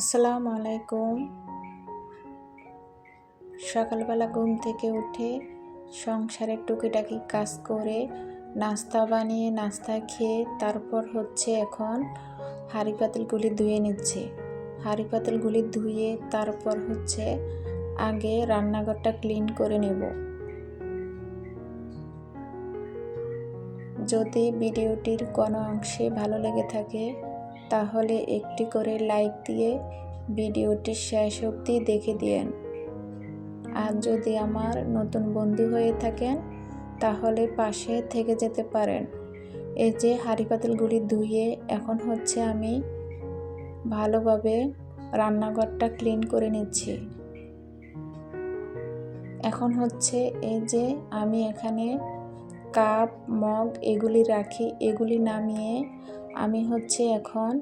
আসসালামু আলাইকুম। সকালবেলা ঘুম থেকে উঠে সংসারের টুকিটাকি কাজ করে নাস্তা বানিয়ে নাস্তা খেয়ে তারপর হচ্ছে এখন হাঁড়ি পাতিলগুলি ধুয়ে নিচ্ছে। হাঁড়ি পাতিলগুলি ধুয়ে তারপর হচ্ছে আগে রান্নাঘরটা ক্লিন করে নেব। যদি ভিডিওটির কোনো অংশে ভালো লেগে থাকে তাহলে একটি করে লাইক দিয়ে ভিডিওটি শেষ অবধি দেখে দিয়েন। আর যদি আমার নতুন বন্ধু হয়ে থাকেন, তাহলে পাশে থেকে যেতে পারেন। এই যে হাঁড়ি পাতিলগুলি ধুয়ে এখন হচ্ছে আমি ভালোভাবে রান্নাঘরটা ক্লিন করে নিচ্ছি। এখন হচ্ছে এই যে আমি এখানে কাপ, মগ এগুলি রাখি। এগুলি নামিয়ে আমি হচ্ছে এখন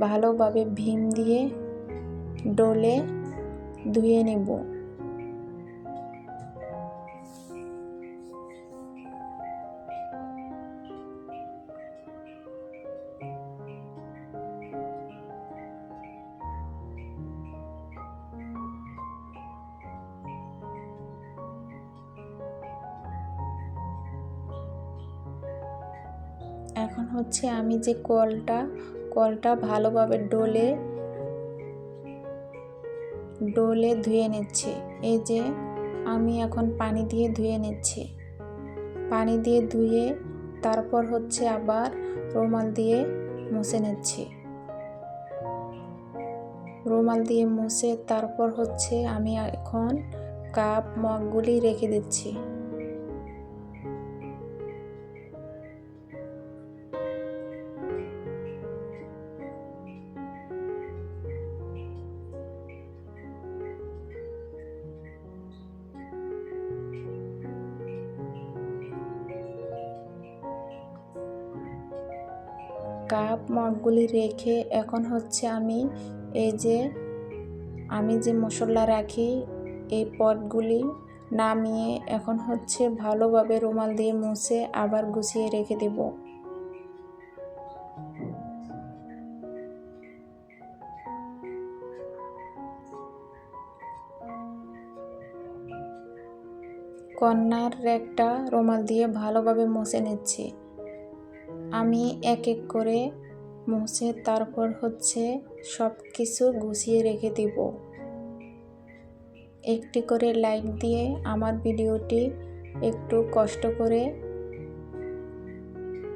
ভালোভাবে ভীম দিয়ে ডলে ধুয়ে নেব। এখন হচ্ছে আমি যে কলটা কলটা ভালোভাবে ডলে ডলে ধুয়ে নিচ্ছি। এই যে আমি এখন পানি দিয়ে ধুয়ে নিচ্ছি। পানি দিয়ে ধুয়ে তারপর হচ্ছে আবার রুমাল দিয়ে মুছে নিচ্ছি। রুমাল দিয়ে মুছে তারপর হচ্ছে আমি এখন কাপ মগগুলি রেখে দিচ্ছি। কাপ মগগুলি রেখে এখন হচ্ছে আমি এই যে, আমি যে মশলা রাখি, এই পটগুলি নামিয়ে এখন হচ্ছে ভালোভাবে রুমাল দিয়ে মুছে আবার গুছিয়ে রেখে দেব। কন্যার র্যাকটা রুমাল দিয়ে ভালোভাবে মুছে নিচ্ছি। আমি এক এক করে মুছে, তারপর হচ্ছে সব কিছু গুছিয়ে রেখে দিব। একটি করে লাইক দিয়ে আমার ভিডিওটি একটু কষ্ট করে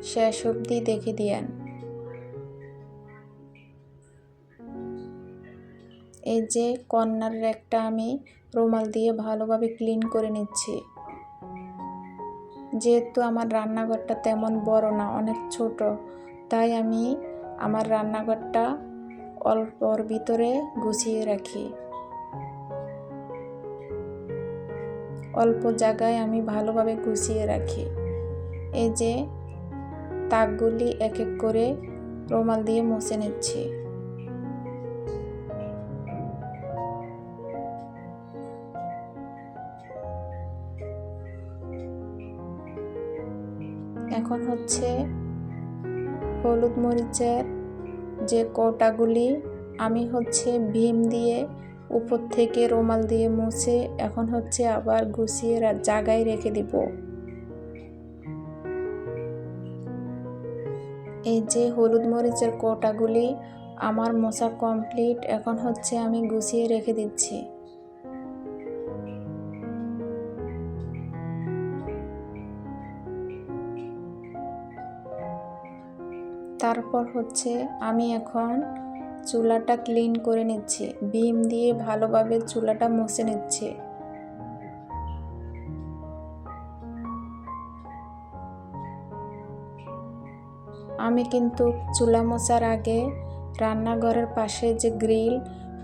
শেষ অবধি দেখে দিয়েন। এই যে কর্নার র্যাকটা আমি রুমাল দিয়ে ভালোভাবে ক্লিন করে নিচ্ছি। যেহেতু আমার রান্নাঘরটা তেমন বড় না, অনেক ছোট, তাই আমি আমার রান্নাঘরটা অল্পর ভিতরে গুছিয়ে রাখি। অল্প জায়গায় আমি ভালোভাবে গুছিয়ে রাখি। এই যে তাকগুলি এক এক করে রুমাল দিয়ে মুছে নিচ্ছি। হচ্ছে হলুদ মরিচের যে কৌটাগুলি আমি হচ্ছে ভীম দিয়ে উপর থেকে রুমাল দিয়ে মুছে এখন হচ্ছে আবার গুছিয়ে জায়গায় রেখে দিব। এই যে হলুদ মরিচের কোটাগুলি আমার মশা কমপ্লিট এখন হচ্ছে আমি গুছিয়ে রেখে দিচ্ছি। তারপর হচ্ছে আমি এখন চুলাটা ক্লিন করে নিচ্ছি। বিম দিয়ে ভালোভাবে চুলাটা মুছে নিচ্ছে। আমি কিন্তু চুলা মোছার আগে রান্নাঘরের পাশে যে গ্রিল,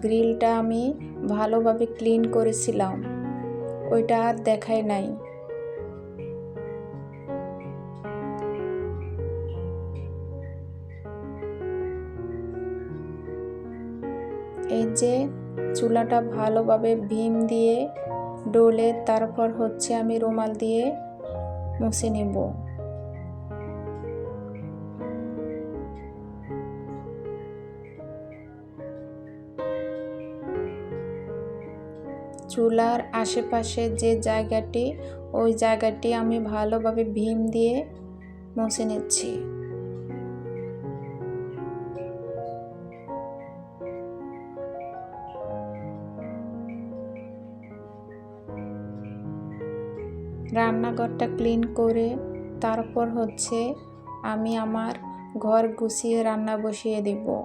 গ্রিলটা আমি ভালোভাবে ক্লিন করেছিলাম। ওইটা আর দেখাই নাই। এই যে চুলাটা ভালোভাবে ভীম দিয়ে ডোলে তারপর হচ্ছে আমি রুমাল দিয়ে মুছে নেব। চুলার আশেপাশে যে জায়গাটি, ওই জায়গাটি আমি ভালোভাবে ভীম দিয়ে মুছে নিচ্ছি। রান্নাঘরটা ক্লিন করে তারপর হচ্ছে আমি আমার ঘর গুছিয়ে রান্না বসিয়ে দিব।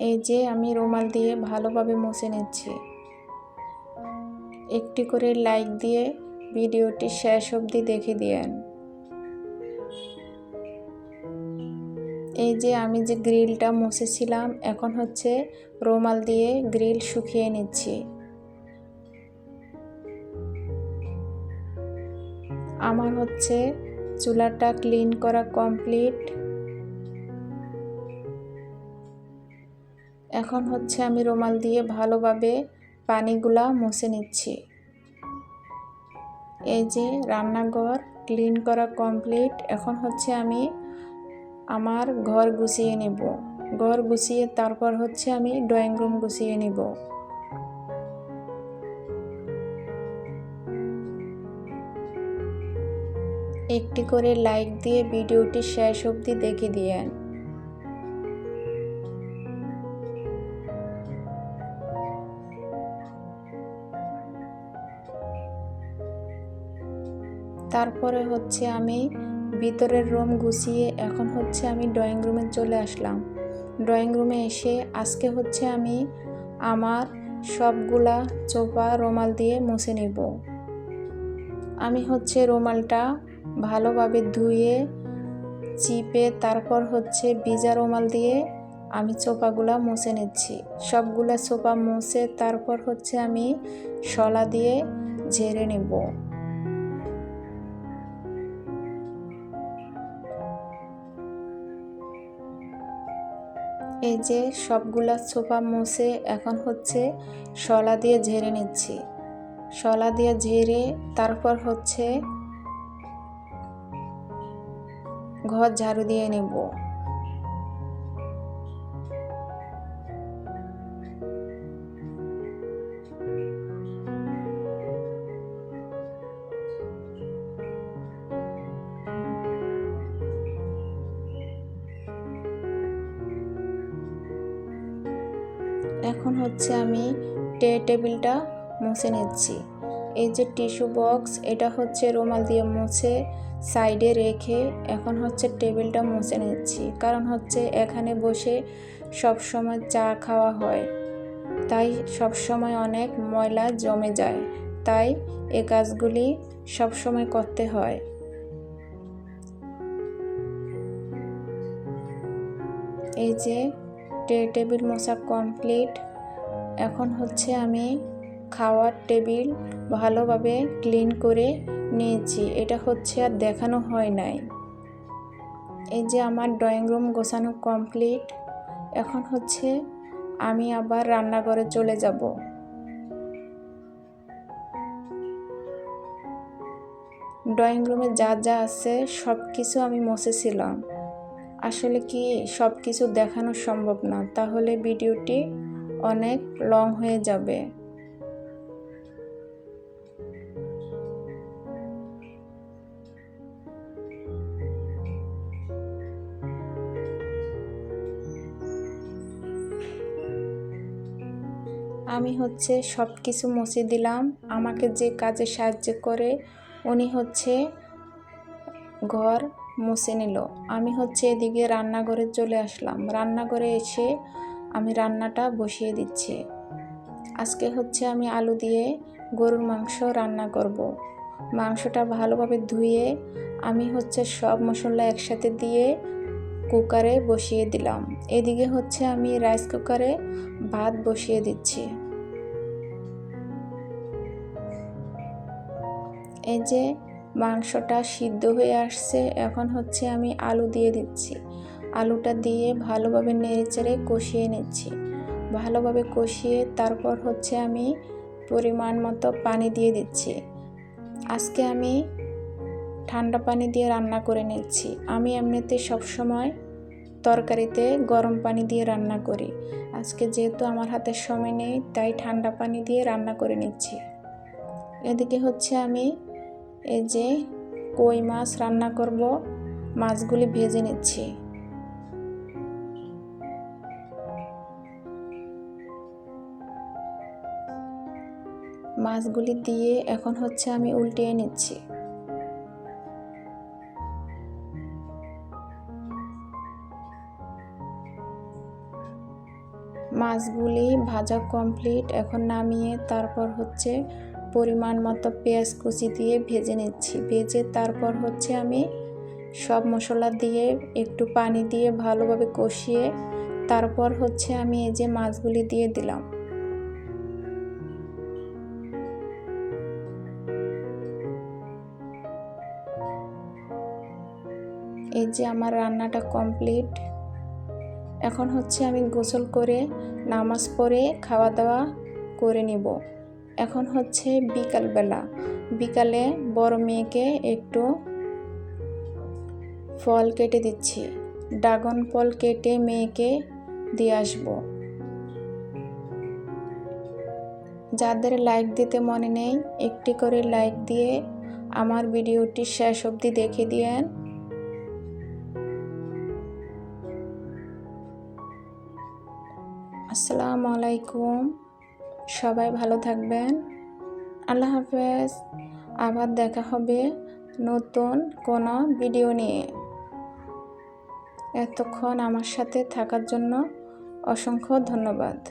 এই যে আমি রুমাল দিয়ে ভালোভাবে মুছে নিচ্ছি। একটি করে লাইক দিয়ে ভিডিওটি শেষ অবধি দেখে দিয়েন। এই যে আমি যে গ্রিলটা মুছেছিলাম, এখন হচ্ছে রুমাল দিয়ে গ্রিল শুকিয়ে নিচ্ছি। আমার হচ্ছে চুলাটা ক্লিন করা কমপ্লিট। এখন হচ্ছে আমি রুমাল দিয়ে ভালোভাবে পানিগুলা মুছে নিচ্ছি। এই যে রান্নাঘর ক্লিন করা কমপ্লিট। এখন হচ্ছে আমি আমার ঘর গুছিয়ে নেব। ঘর গুছিয়ে তারপর হচ্ছে আমি ড্রয়িং রুম গুছিয়ে নেব। একটি করে লাইক দিয়ে ভিডিওটি শেষ অবধি দেখে দিয়েন। তারপরে হচ্ছে আমি ভিতরের রুম গুছিয়ে এখন হচ্ছে আমি ড্রয়িং রুমে চলে আসলাম। ড্রয়িং রুমে এসে আজকে হচ্ছে আমি আমার সবগুলা চোপা রুমাল দিয়ে মুছে নেব। আমি হচ্ছে রুমালটা ভালোভাবে ধুয়ে, চিপে, তারপর হচ্ছে ভিজা রুমাল দিয়ে আমি চোপাগুলা মুছে নিচ্ছি। সবগুলা চোপা মুছে তারপর হচ্ছে আমি শলা দিয়ে ঝেড়ে নেব। এই যে সবগুলা সোফা মুছে এখন হচ্ছে শলা দিয়ে ঝেড়ে নিচ্ছি। শলা দিয়ে ঝেড়ে তারপর হচ্ছে ঘর ঝাড়ু দিয়ে নেব। এখন হচ্ছে আমি টে টেবিলটা মুছে নিচ্ছি। এই যে টিস্যু বক্স, এটা হচ্ছে রুমাল দিয়ে মুছে সাইডে রেখে এখন হচ্ছে টেবিলটা মুছে নিচ্ছি। কারণ হচ্ছে এখানে বসে সব সময় চা খাওয়া হয়। তাই সব সময় অনেক ময়লা জমে যায়। তাই এ কাজগুলি সব সময় করতে হয়। এই যে টেবিল মশা কমপ্লিট। এখন হচ্ছে আমি খাওয়ার টেবিল ভালোভাবে ক্লিন করে নিয়েছি। এটা হচ্ছে আর দেখানো হয় নাই। এই যে আমার ড্রয়িং রুম গোছানো কমপ্লিট। এখন হচ্ছে আমি আবার রান্নাঘরে চলে যাব। ড্রয়িং রুমে যা যা আছে সব কিছু আমি মুছেছিলাম। আসলে কি সব কিছু দেখানো সম্ভব না? তাহলে ভিডিওটি অনেক লং হয়ে যাবে। আমি হচ্ছে সব কিছু মুছে দিলাম। আমাকে যে কাজে সাহায্য করে, উনি হচ্ছে ঘর মুছে নিল। আমি হচ্ছে এদিকে রান্নাঘরে চলে আসলাম। রান্নাঘরে এসে আমি রান্নাটা বসিয়ে দিচ্ছি। আজকে হচ্ছে আমি আলু দিয়ে গরুর মাংস রান্না করব। মাংসটা ভালোভাবে ধুয়ে আমি হচ্ছে সব মশলা একসাথে দিয়ে কুকারে বসিয়ে দিলাম। এদিকে হচ্ছে আমি রাইস কুকারে ভাত বসিয়ে দিচ্ছি। এই যে মাংসটা সিদ্ধ হয়ে আসছে, এখন হচ্ছে আমি আলু দিয়ে দিচ্ছি। আলুটা দিয়ে ভালোভাবে নেড়েচেড়ে কষিয়ে নিচ্ছি। ভালোভাবে কষিয়ে তারপর হচ্ছে আমি পরিমাণ মতো পানি দিয়ে দিচ্ছি। আজকে আমি ঠান্ডা পানি দিয়ে রান্না করে নিচ্ছি। আমি এমনিতে সবসময় তরকারিতে গরম পানি দিয়ে রান্না করি। আজকে যেহেতু আমার হাতে সময় নেই, তাই ঠান্ডা পানি দিয়ে রান্না করে নিচ্ছি। এদিকে হচ্ছে আমি এই যে কই মাছ রান্না করব, মাছগুলি ভেজে নিচ্ছি। মাছগুলি দিয়ে এখন হচ্ছে আমি উল্টিয়ে নিচ্ছি। মাছগুলি ভাজা কমপ্লিট, এখন নামিয়ে তারপর হচ্ছে পরিমাণ মতো পেঁয়াজ কুচি দিয়ে ভেজে নিচ্ছি। ভেজে তারপর হচ্ছে আমি সব মশলা দিয়ে একটু পানি দিয়ে ভালোভাবে কষিয়ে তারপর হচ্ছে আমি এই যে মাছগুলি দিয়ে দিলাম। এই যে আমার রান্নাটা কমপ্লিট। এখন হচ্ছে আমি গোসল করে নামাজ পড়ে খাওয়া দাওয়া করে নিব। এখন হচ্ছে বিকালবেলা। বিকালে বড় মেয়েকে একটু ফল কেটে দিচ্ছি। ড্রাগন ফল কেটে মেয়েকে দিয়ে আসব। যাদের লাইক দিতে মনে নেই, একটি করে লাইক দিয়ে আমার ভিডিওটি শেষ অবধি দেখে দিয়েন। আসসালামু আলাইকুম। সবাই ভালো থাকবেন। আল্লাহ হাফেজ। আবার দেখা হবে নতুন কোনো ভিডিও নিয়ে। এতক্ষণ আমার সাথে থাকার জন্য অসংখ্য ধন্যবাদ।